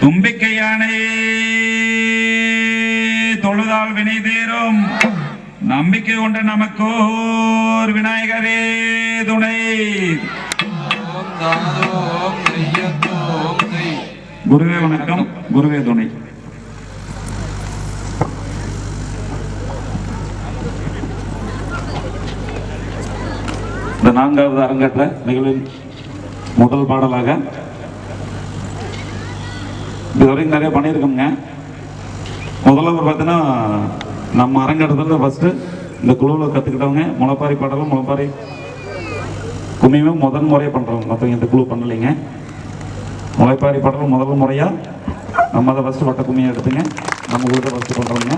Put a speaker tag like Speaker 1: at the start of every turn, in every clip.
Speaker 1: தும்பிக்கையானே தொழுதால் வினை தேரும் நம்பிக்கை கொண்ட நமக்கோர் விநாயகரே துணை. குருவே வணக்கம் குருவே துணை. இந்த நான்காவது அறங்கட்ட நிகழ்வின் முதல் பாடலாக இதுவரைக்கும் நிறைய பண்ணியிருக்கோங்க முதல்ல ஒரு பார்த்தீங்கன்னா நம்ம அரங்கேற்றத்தில் ஃபஸ்ட்டு இந்த குழுவில் கற்றுக்கிட்டவங்க முளைப்பாரி பாடலும் முளைப்பாரி கும்மியுமே முதன் முறையாக பண்ணுறோம் மற்றவங்க இந்த குழு பண்ணலைங்க. முளைப்பாரி பாடலும் முதல் முறையாக நம்ம அதை ஃபஸ்ட்டு வட்ட கும்மியை எடுத்துங்க. நம்ம குழுத்தை ஃபஸ்ட்டு பண்ணுறோங்க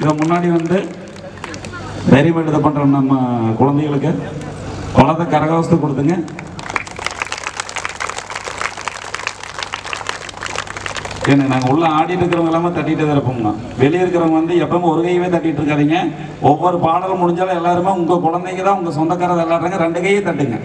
Speaker 1: இதை முன்னாடி வந்து தைரியம் இதை பண்ணுற நம்ம குழந்தைகளுக்கு குழந்தை கரகாவசத்தை கொடுத்துங்க. ஏன்னா நாங்கள் உள்ள ஆடிட்டு இருக்கிறவங்க எல்லாமே தட்டிட்டு தான் இருப்போம்னா வெளியே இருக்கிறவங்க வந்து எப்பவுமே ஒரு கையவே தட்டிட்டு இருக்காதிங்க. ஒவ்வொரு பாடலும் முடிஞ்சாலும் எல்லாருமே உங்கள் குழந்தைங்க தான் உங்கள் சொந்தக்காரர் விளாட்றாங்க ரெண்டு கையே தட்டுங்க.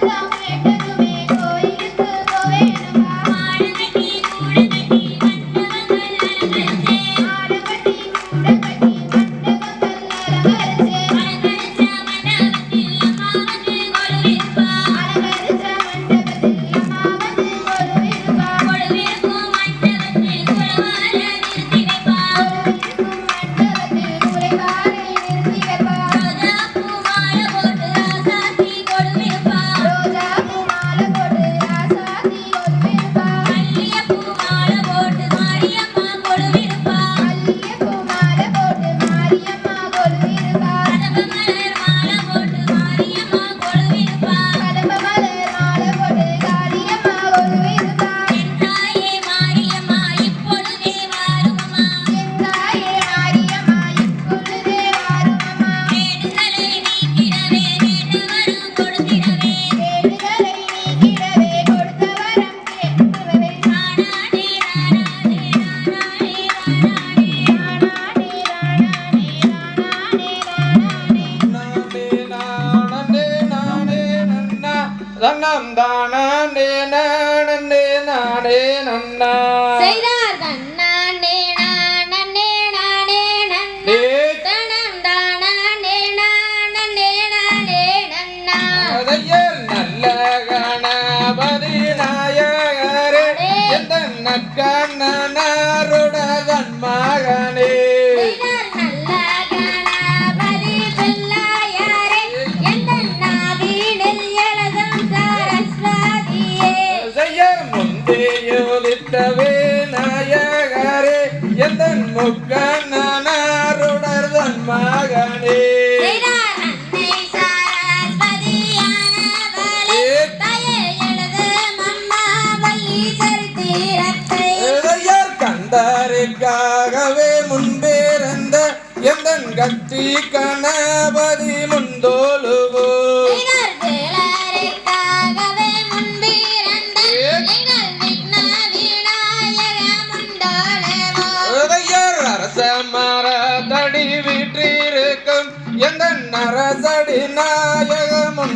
Speaker 2: Bye. எதற்காகவே முன்பேறந்த எந்த
Speaker 3: கத்தி கணபதி
Speaker 2: முந்தோலுவோ மரதடி வீற்றிருக்கும் எந்த நரசடி நாயகமுந்தோலுவோ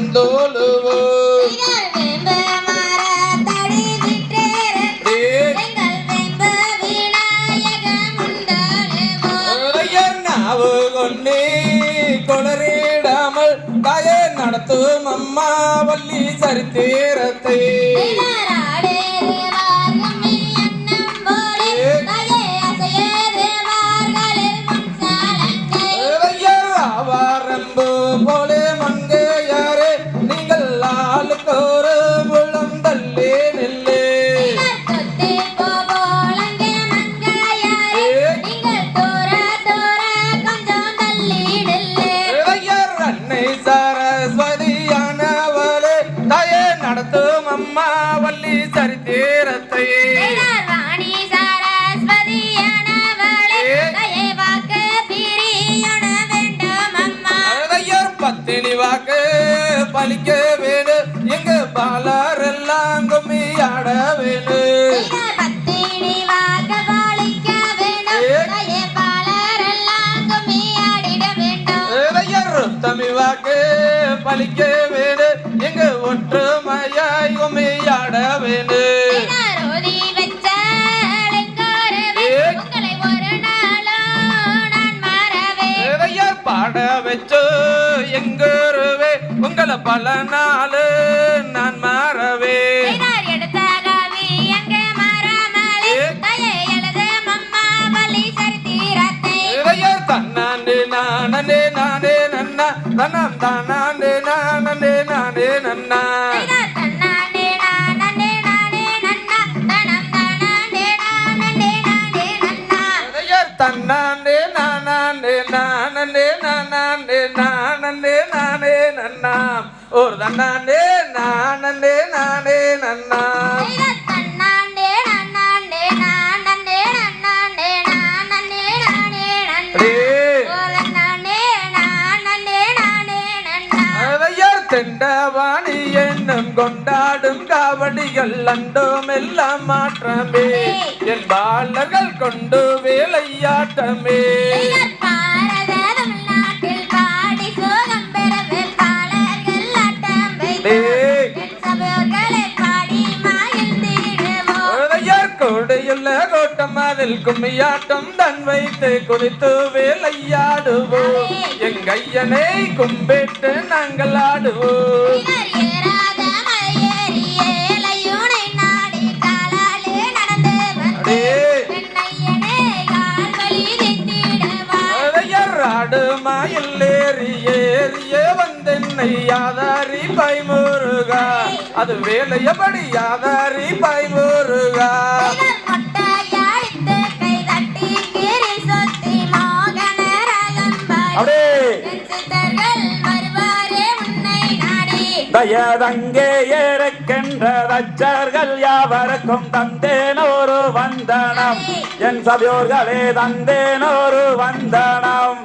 Speaker 2: அம்மா வள்ளி சரித்திரத்தை. பலிக்க வேணு எங்க பாலாரெல்லாம்
Speaker 3: கும்மி ஆட
Speaker 2: வேணு தமிழ் வாக்கு பலிக்க வேணும். பல நாள் நான் மாறவே. தன்னாண்டு நானே நானே நன்னா
Speaker 3: தன்னான்
Speaker 2: தானா ஒரு தன்னாண்டே நானே நானே நன்னா. தெண்டவாணி என்னும் கொண்டாடும் காவடிகள் அண்டோம் எல்லாம் மாற்றமே. என் பாலர்கள் கொண்டு வேலையாட்டமே. கரகோட்டம் அதில் கும்மியாட்டம் தன் வைத்து குதித்து வேலையாடுவோம். எங்க ஐயனை கும்பிட்டு நாங்கள் ஆடுவோம். யாதாரி பாய் முருகா அது வேலையபடி யாதாரி
Speaker 3: பாய் முருகா
Speaker 1: அப்படியே. தயதங்கே ஏறக்கின்ற தச்சர்கள் யாவருக்கும் தந்தேனோரு வந்தனம். என் சபையோர்களே தந்தேனோரு வந்தனம்.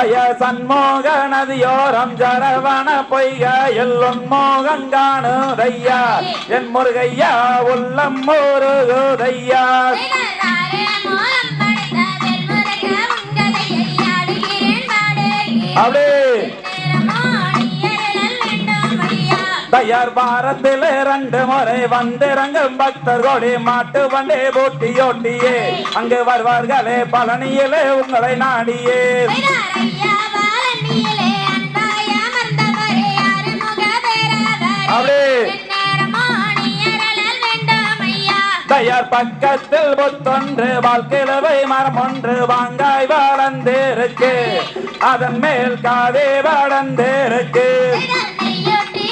Speaker 1: பய சண்மோகனதியோரம் சரவண பொய்க எல்லும் மோகன் காணுதையா. என் முருகையா உள்ளம் முருகுதையா
Speaker 3: அப்படியே.
Speaker 1: தயார் பாரத்தில் இரண்டு முறை வந்திறங்கும் பக்தர் கோடி மாட்டு வண்டே போட்டியோட்டியே அங்கு வருவார்களே பழனியிலே உங்களை நாடியே.
Speaker 3: பெறவரே
Speaker 1: அப்படி
Speaker 3: நேரமானியரல் வேண்டும் ஐயா
Speaker 1: தயார் பக்கத்தில் புத்தொன்று வாழ்க்கிழவை மரம் ஒன்று வாங்காய் வளர்ந்திருக்கு. அதன் மேல் காதே வளர்ந்திருக்கு.
Speaker 3: நெய்யொட்டி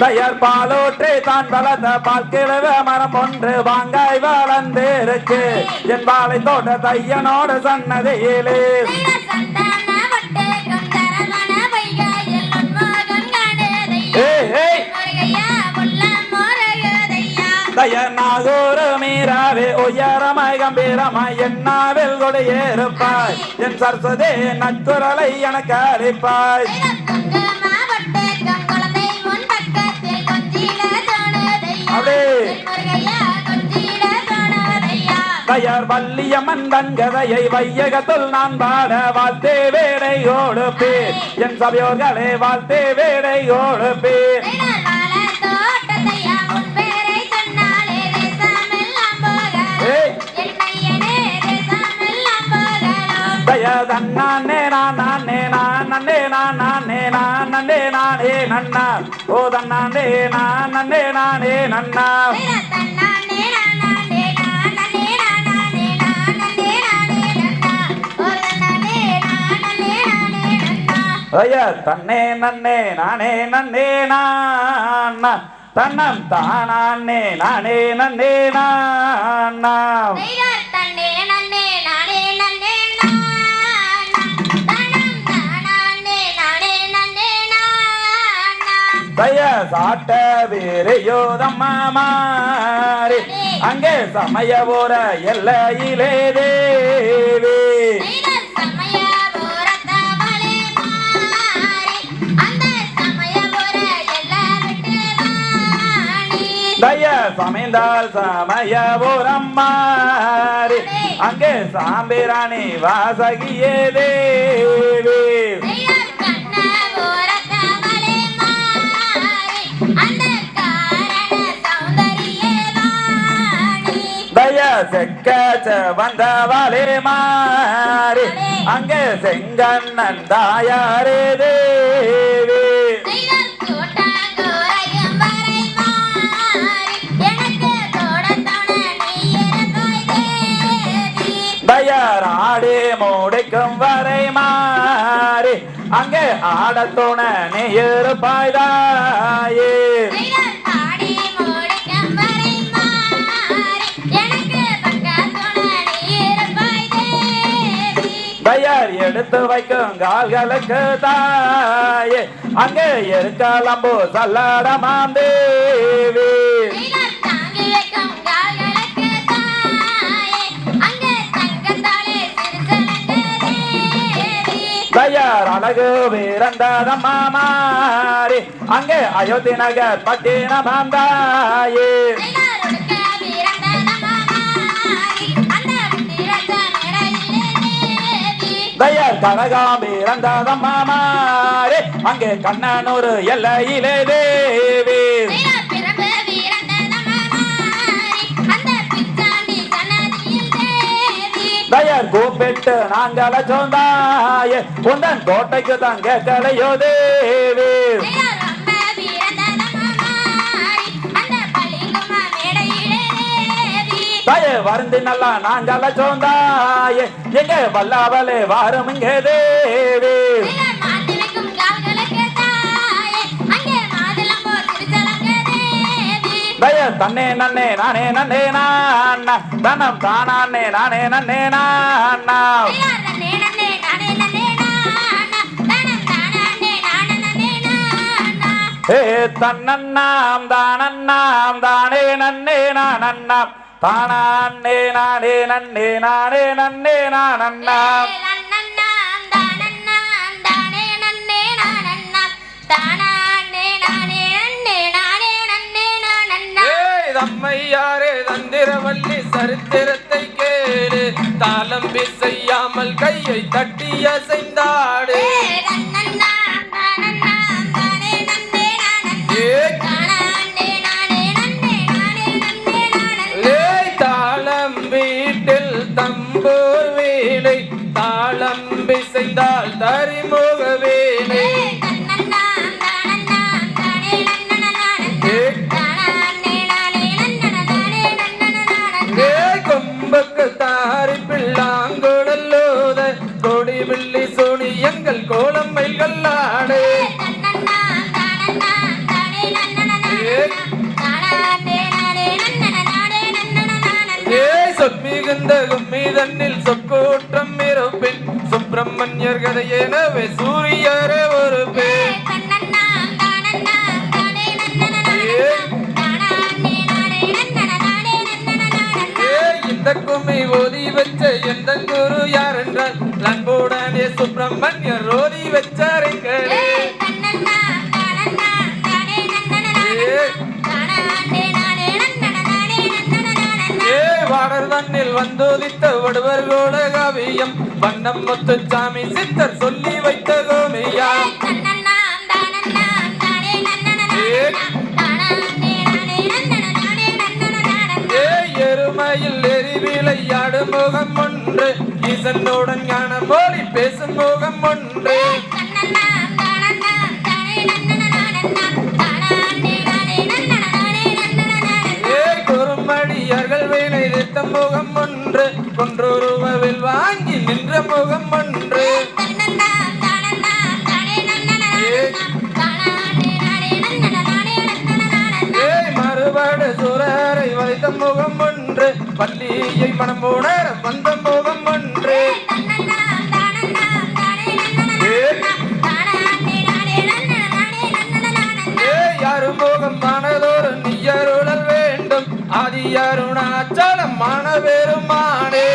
Speaker 3: சன்னதியிலே
Speaker 1: தயார் பாலோற்றை தான் வளர்ந்த பால் கிழவ மரம் ஒன்று வாங்காய் வளர்ந்திருக்கு என் பாலை தோட்ட தையனோட சன்னதியிலே.
Speaker 3: நீல
Speaker 1: மீராவே உயரமாய் கம்பீரமாய் என்னாவில் கொடியேறுப்பாய். என் சரஸ்வதே நக்குரலை எனக்கு அளிப்பாய்.
Speaker 3: பெயர்
Speaker 1: தயார் வள்ளியம்மன் தங்கதையை வையகத்துள் நான் பாட வாழ்த்தே வேடை ஓடுப்பேன் என் சபையோர்களே வாழ்த்தே வேடை ஓடுப்பேன்
Speaker 3: நீனால்
Speaker 1: நான் நானே நான் நன்னே நான் நானே நான் நன்னே நானே நன்னா ஓ தன்னானே நான் நன்னே நானே நன்னா ஐயா தன்னே நன்னே நானே நன்னே நான்னா. தன்னம் தானே நானே நன்னே
Speaker 3: தெய்வர் தன்னே நன்னே நானே நன்னே நானா நானே நானே நானா
Speaker 1: தய சாட்ட மாறி அங்கே சமய போற எல்லையிலே தேவி. தய சமைந்தால் சமய போரம் மாறி அங்கே சாம்பிராணி வாசகியே தேவி. தய செக்க வந்தவாளே மாறி. அங்கே செங்கண்ணன் தாயாரே தேவி. தயாராடி மூடிக்கும் வரை மாறி அங்கே ஆடத்துண நீ இருப்பாய் தயார் எடுத்து வைக்கும் கால்களுக்கு தாயே. அங்கே இருக்காலம்போ சல்லாடமாம் தேவி தயார் அழகு வீரந்ததம்மா மாறி அங்கே அயோத்தி நகர் பட்டினமாம் தாயே தயார் கனகாம்பி இறந்ததம்மா மாறி அங்கே ஒரு எல்லையிலே தேவி. தயார் கூப்பிட்டு நாங்கள சொந்தாயே உந்தன் கோட்டைக்கு தான் கேட்கலையோ தேவி.
Speaker 3: தேவி
Speaker 1: தய வருந்தி நல்லா நாங்கள சொந்தாயே. எங்க வல்லாவலே வாரும் இங்கே தேவி.
Speaker 3: தாயே
Speaker 1: தன்னே நன்னே நானே நன்னே நான்னா. தனம் தானானே நானே நன்னே நான்னா.
Speaker 3: நானே நானா நானே நானா
Speaker 1: ஏ தன்னண்ணாம் தானண்ணாம் தானே நன்னே நானே நன்னே நானே
Speaker 3: தானே நானே நன்னே நானே நன்னே
Speaker 2: ஏய், இத தம்மையாரே தந்திரவல்லி சரித்திரத்தை கேளு. தாளம் செய்யாமல் கையை தட்டி அசைந்தாடு சுப்பிரமணியர் கதையெனவே சூரியரே ஒரு பேர் ஏய் இந்த கும்மி ஓதி வச்ச எந்த குரு யார் என்றால் அன்புடனே சுப்பிரமணியர் ஓதி வச்சாருங்களே மண்ணில் வந்தோதித்த வடுவர் கோட காவியம் வண்ணம் முத்துச்சாமி சித்தர் சொல்லி வைத்த கோமியா. ஏய் எருமையில் எரி முகம் ஒன்று. ஈசனுடன் ஞான மொழி பேசும் முகம் ஒன்று. வைத்த முகம் ஒன்று கொன்றொருவில் வாங்கி நின்ற முகம் ஒன்று. மறுபாடு சுரரை வைத்த முகம் ஒன்று பள்ளியை மனம் உணர வந்த முகம் ஒன்று. அருணாச்சலம் மனபெருமானே